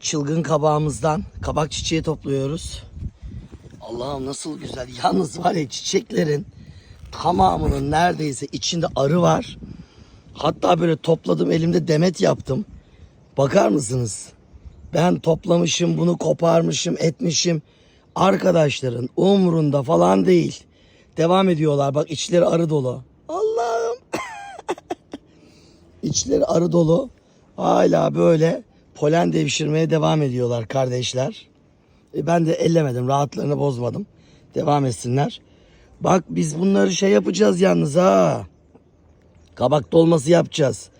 çılgın kabağımızdan kabak çiçeği topluyoruz. Allah'ım nasıl güzel. Yalnız var ya çiçeklerin tamamının neredeyse içinde arı var. Hatta böyle topladım elimde demet yaptım. Bakar mısınız? Ben toplamışım bunu koparmışım etmişim. Arkadaşların umrunda falan değil. Devam ediyorlar. Bak içleri arı dolu. Allah'ım. İçleri arı dolu. Hala böyle polen devşirmeye devam ediyorlar kardeşler. E ben de ellemedim. Rahatlarını bozmadım. Devam etsinler. Bak biz bunları şey yapacağız yalnız ha. Kabak dolması yapacağız.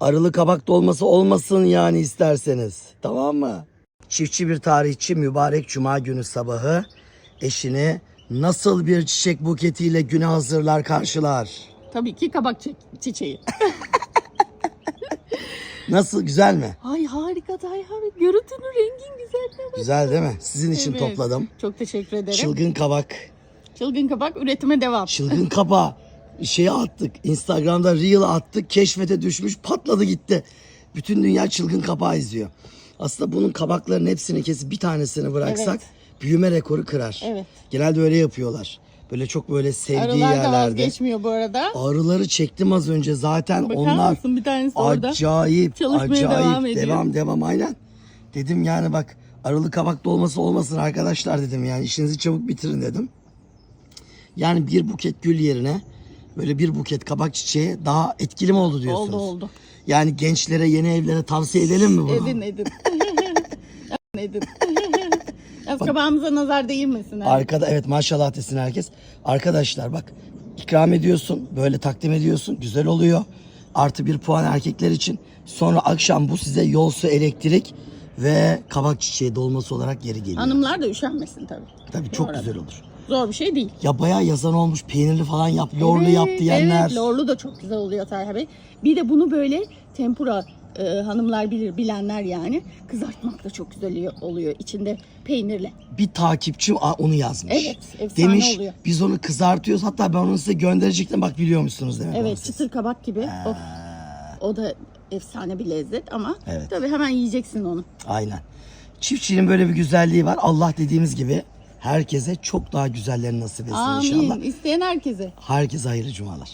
Arılı kabak dolması olmasın yani isterseniz. Tamam mı? Çiftçi bir tarihçi mübarek cuma günü sabahı eşini nasıl bir çiçek buketiyle güne hazırlar karşılar. Tabii ki kabak çi- çiçeği. Nasıl güzel mi? Ay harika Tayha. Görüntünün rengin güzel. Güzel değil mi? Sizin için Evet. topladım. Çok teşekkür ederim. Çılgın kabak. Çılgın kabak üretime devam. Çılgın kaba şeyi attık. Instagram'da reel attık. Keşfete düşmüş patladı gitti. Bütün dünya çılgın kabağı izliyor. Aslında bunun kabakların hepsini kesip bir tanesini bıraksak büyüme rekoru kırar. Evet. Genelde öyle yapıyorlar. Böyle çok böyle sevdiği Arılar da yerlerde. vazgeçmiyor bu arada. Arıları çektim az önce zaten Bakar onlar mısın bir tanesi orada. acayip Çalışmaya acayip devam ediyor. devam devam aynen. Dedim yani bak arılı kabak dolması olmasın arkadaşlar dedim yani işinizi çabuk bitirin dedim. Yani bir buket gül yerine böyle bir buket kabak çiçeği daha etkili mi oldu diyorsunuz? Oldu oldu. Yani gençlere yeni evlere tavsiye edelim mi bunu? Edin edin. edin. Az kabağımıza nazar değmesin. ha. Arkada evet maşallah desin herkes. Arkadaşlar bak ikram ediyorsun böyle takdim ediyorsun güzel oluyor. Artı bir puan erkekler için. Sonra akşam bu size yol su elektrik ve kabak çiçeği dolması olarak geri geliyor. Hanımlar da üşenmesin tabii. Tabii çok arada. güzel olur. Zor bir şey değil. Ya bayağı yazan olmuş peynirli falan yap, yoğurlu yap Evet, diyenler. Evet, lorlu da çok güzel oluyor Talha Bey. Bir de bunu böyle tempura e, hanımlar bilir, bilenler yani. Kızartmak da çok güzel oluyor içinde peynirle. Bir takipçim aa, onu yazmış. Evet, efsane Demiş oluyor. biz onu kızartıyoruz hatta ben onu size gönderecektim bak biliyor musunuz demek Evet, siz. çıtır kabak gibi. Of. O da efsane bir lezzet ama Evet. tabii hemen yiyeceksin onu. Aynen. Çiftçinin böyle bir güzelliği var. Allah dediğimiz gibi herkese çok daha güzellerini nasip etsin Amin. inşallah. İsteyen herkese. Herkese hayırlı cumalar.